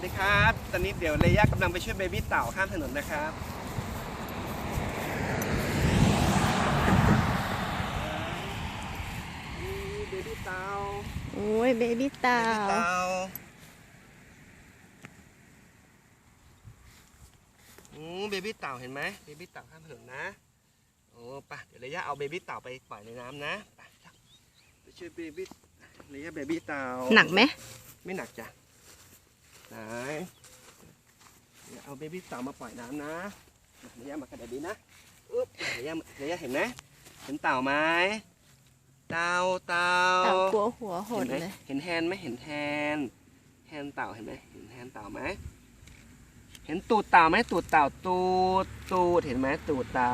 วัสดีครับ ตอนนี้เดี๋ยวเลยะกำลังไปช่วยเบบี้เต่าข้ามถนนนะครับนี่เบบี้เต่าโอ้ยเบบี้เต่าเบบี้เต่าอืมเบบี้เต่าเห็นไหมเบบี้เต่าข้ามถนนนะโอ้ปะเดี๋ยวเลยะเอาเบบี้เต่าไปปล่อยในน้ำนะไปไปช่วยเบบี้เลยะเบบี้เต่าหนักไหมไม่หนักจ้ะ ไหนเดี๋ยวเอาเบบี้เต่ามาปล่อยน้ำนะเดี๋ยวย่ามากระดาษดีนะอึ๊บเดี๋ยวย่าเดี๋ยวย่าเห็นไหมเห็นเต่าไหมเต่าเต่าเต่ากลัวหัวหดเห็นไหมเลย เห็นแฮนด์ไหมเห็นแฮนด์แฮนด์เต่าเห็นไหมเห็นแฮนด์เต่าไหมเห็นตูดเต่าไหมตูดเต่าตูดตูดเห็นไหมตูดเต่า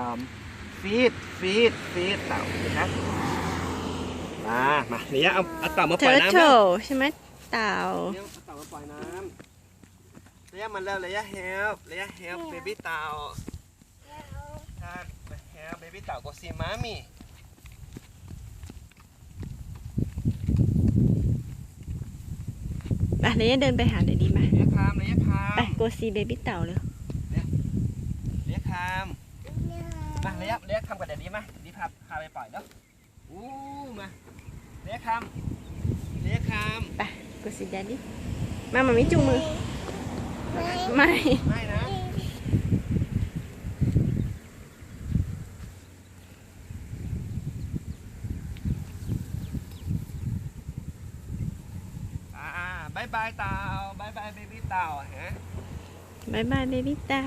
ฟีดฟีดฟีดเต่าเห็นไหมครับมามาเดี๋ยวย่าเอาเอาเต่ามาเทปล่ออยร์น้ำเทินะลใช่ไหมเต่า ระยะมันแล้วระยะเฮลระยะเฮลเบบี้เต่าใช่เฮลเบบี้เต่าก็ซีมามีไปเดี๋ยวเดินไปหาเดี๋ยวดีไหมระยะคามระยะคามไปโกซีเบบี้เต่าเลยระยะคามมาระยะระยะคามกับเดดดี้มาดีพาพาไปปล่อยเนาะอู้มาระยะคามระยะคามไปโกซีแดดดี้มามามิจุงมือ ไม่ ไม่นะ อ่าบายบายเต่าบายบายเบบี้เต่าฮะบายบายเบบี้เต่า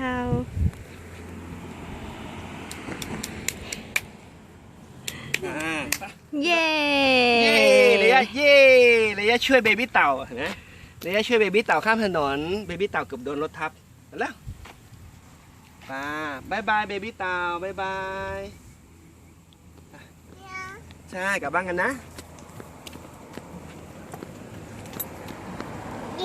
อ่าไปเย้ เย้เลยะเย้เลยะช่วยเบบี้เต่าเห็นะเล ยะช่วยเบบี้เต่าข้ามถนน เบบี้เต่าเกือบโดนรถทับมาแล้วไปบายบายเบบี้เต่าบายบายใช่กลับบ้านกันนะ